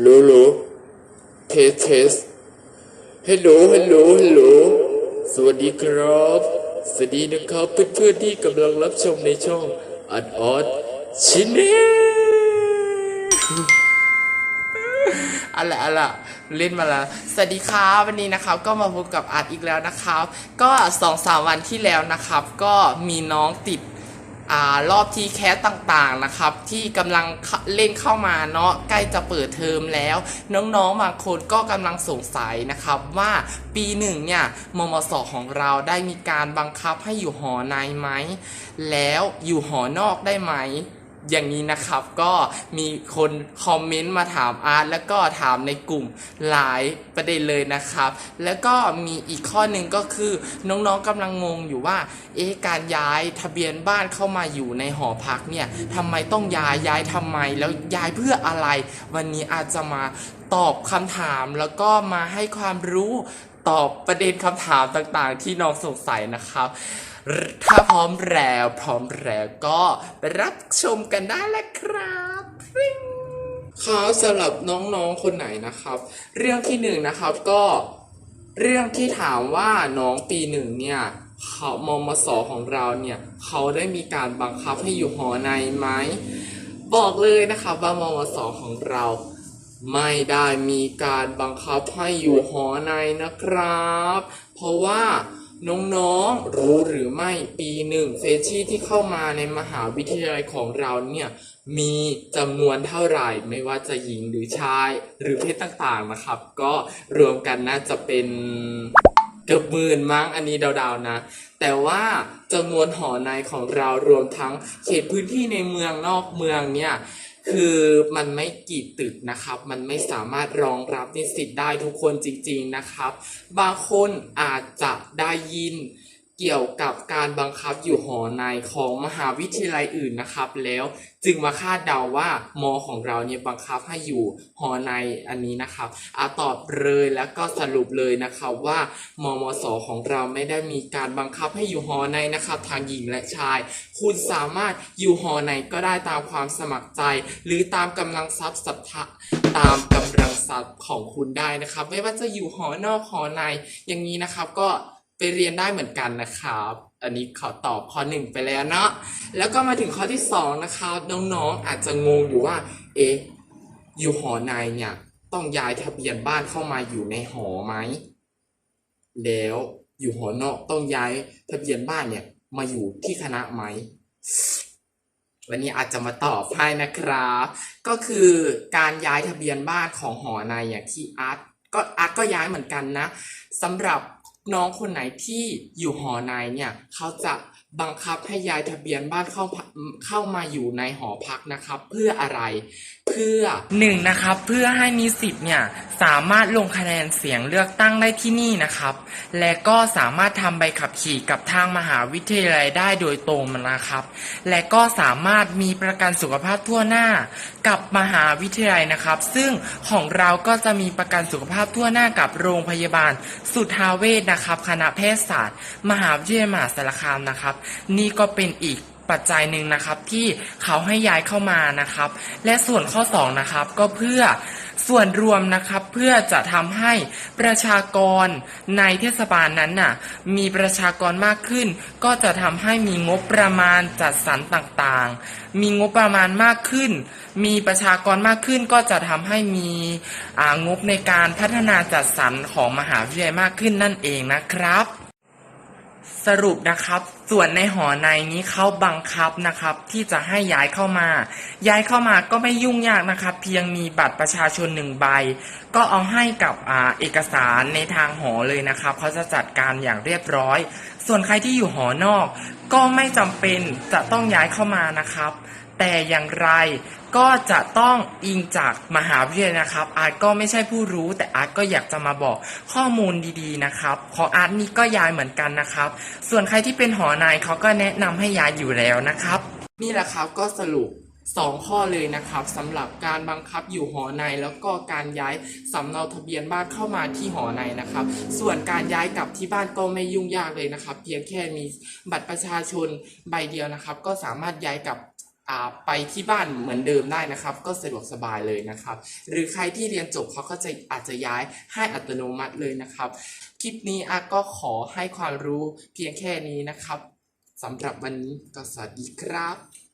โหลโหลเทสเทสฮัลโหลฮัลโหลฮัลโหลสวัสดีครับ สวัสดีนะครับเพื่อนๆที่กำลังรับชมในช่องอัดออดชินเน่เอาละเอาละเล่นมาแล้ว สวัสดีครับวันนี้นะครับ ก็มาพบกับอาร์ตอีกแล้วนะครับ ก็สองสามวันที่แล้วนะครับ ก็มีน้องติด รอบที่แคสต่างๆนะครับ ที่กำลังเข้าเล่นเข้ามาเนาะใกล้จะเปิดเทอมแล้ว น้องๆบางคนก็กำลังสงสัยนะครับว่าปีหนึ่งเนี่ยมมสของเราได้มีการบังคับให้อยู่หอในไหม แล้วอยู่หอนอกได้ไหม อย่างนี้นะครับก็มีคนคอมเมนต์มาถามอาร์ตแล้วก็ถามในกลุ่มหลายประเด็นเลยนะครับ แล้วก็มีอีกข้อหนึ่งก็คือน้องๆกำลังงงอยู่ว่าเอ๊ะการย้ายทะเบียนบ้านเข้ามาอยู่ในหอพักเนี่ยทำไมต้องย้ายย้ายทำไมแล้วย้ายเพื่ออะไร วันนี้อาจจะมาตอบคำถามแล้วก็มาให้ความรู้ตอบประเด็นคำถามต่างๆ ที่น้องสงสัยนะครับ ถ้าพร้อมแล้วพร้อมแล้วก็ไปรับชมกันได้แล้วครับครับสำหรับน้องๆคนไหนนะครับ เรื่องที่หนึ่งนะครับก็เรื่องที่ถามว่าน้องปีหนึ่งเนี่ยเขามมสของเราเนี่ยเขาได้มีการบังคับให้อยู่หอในไหมบอกเลยนะครับว่ามมสของเรา ไม่ได้มีการบังคับให้อยู่หอในนะครับ เพราะว่า น้องๆ รู้หรือไม่ปีหนึ่งเฟชชี่ที่เข้ามาในมหาวิทยาลัยของเราเนี่ยมีจำนวนเท่าไหร่ไม่ว่าจะหญิงหรือชาย หรือเพศต่างๆนะครับ ก็รวมกันน่าจะเป็นเกือบหมื่นมั้งอันนี้เดาๆนะ แต่ว่าจำนวนหอในของเรารวมทั้งเขตพื้นที่ในเมืองนอกเมืองเนี่ย คือมันไม่กี่ตึกนะครับ มันไม่สามารถรองรับนิสิตได้ทุกคนจริง ๆนะครับ บางคนอาจจะได้ยิน เกี่ยวกับการบังคับอยู่หอในของมหาวิทยาลัยอื่นนะครับ แล้วจึงมาคาดเดาว่ามอของเราเนี่ยบังคับให้อยู่หอในอันนี้นะครับอาตอบเลยแล้วก็สรุปเลยนะครับว่ามมสของเราไม่ได้มีการบังคับให้อยู่หอในนะครับทางหญิงและชาย คุณสามารถอยู่หอในก็ได้ตามความสมัครใจ หรือตามกำลังทรัพย์สัทธะตามกำลังทรัพย์ของคุณได้นะครับ ไม่ว่าจะอยู่หอนอกหอในอย่างนี้นะครับก็ ไปเรียนได้เหมือนกันนะครับ อันนี้ขอตอบข้อหนึ่งไปแล้วเนาะ แล้วก็มาถึงข้อที่สองนะครับ น้องๆอาจจะงงอยู่ว่า เอ๊ะ อยู่หอในเนี่ย ต้องย้ายทะเบียนบ้านเข้ามาอยู่ในหอไหม แล้วอยู่หอนอกต้องย้ายทะเบียนบ้านเนี่ย มาอยู่ที่คณะไหม วันนี้อาจจะมาตอบให้นะครับ ก็คือการย้ายทะเบียนบ้านของหอในอย่างที่อาร์ตก็อาร์ตก็ย้ายเหมือนกันนะสำหรับ น้องคนไหนที่อยู่หอในเนี่ยเขาจะบังคับให้ย้ายทะเบียนบ้านเข้าเข้ามาอยู่ในหอพักนะครับ เพื่ออะไร เพื่อหนึ่งนะครับ เพื่อให้นิสิตเนี่ย สามารถลงคะแนนเสียงเลือกตั้งได้ที่นี่นะครับ และก็สามารถทำใบขับขี่กับทางมหาวิทยาลัยได้โดยตรงนะครับ และก็สามารถมีประกันสุขภาพทั่วหน้า กับมหาวิทยาลัยนะครับ ซึ่งของเราก็จะมีประกันสุขภาพทั่วหน้ากับโรงพยาบาล สุทาเวชนะครับ คณะแพทยศาสตร์ มหาวิทยาลัยมหาสารคามนะครับ นี่ก็เป็นอีกปัจจัยหนึ่งนะครับที่เขาให้ย้ายเข้ามานะครับ และส่วนข้อ 2 นะครับก็เพื่อ ส่วนรวมนะครับเพื่อจะทำให้ประชากรในเทศบาลนั้นน่ะมีประชากรมากขึ้น ก็จะทำให้มีงบประมาณจัดสรรต่างๆ มีงบประมาณมากขึ้น มีประชากรมากขึ้น ก็จะทำให้มีงบในการพัฒนาจัดสรรของมหาวิทยาลัยมากขึ้นนั่นเองนะครับ สรุปนะครับ ส่วนในหอในนี้เขาบังคับนะครับ ที่จะให้ย้ายเข้ามา ย้ายเข้ามาก็ไม่ยุ่งยากนะครับ เพียงมีบัตรประชาชนหนึ่งใบ ก็เอาให้กับอเอกสารในทางหอเลยนะครับเขาจะจัดการอย่างเรียบร้อย ส่วนใครที่อยู่หอนอก ก็ไม่จำเป็นจะต้องย้ายเข้ามานะครับ แต่อย่างไรก็จะต้องอิงจากมหาวิทยาลัยนะครับ อาร์ตก็ไม่ใช่ผู้รู้แต่อาร์ตก็อยากจะมาบอกข้อมูลดีๆนะครับของอาร์ตนี่ก็ย้ายเหมือนกันนะครับ ส่วนใครที่เป็นหอในเขาก็แนะนำให้ย้ายอยู่แล้วนะครับ นี่แหละครับก็สรุป 2 ข้อเลยนะครับสำหรับการบังคับอยู่หอใน แล้วก็การย้ายสำเนาทะเบียนบ้านเข้ามาที่หอในนะครับ ส่วนการย้ายกลับที่บ้านก็ไม่ยุ่งยากเลยนะครับ เพียงแค่มีบัตรประชาชนใบเดียวนะครับ ก็สามารถย้ายกลับไปที่บ้านเหมือนเดิมได้นะครับ ก็สะดวกสบายเลยนะครับ หรือใครที่เรียนจบเขาก็จะอาจจะย้ายให้อัตโนมัติเลยนะครับ คลิปนี้อาก็ขอให้ความรู้เพียงแค่นี้นะครับสำหรับวันนี้ก็สวัสดีครับ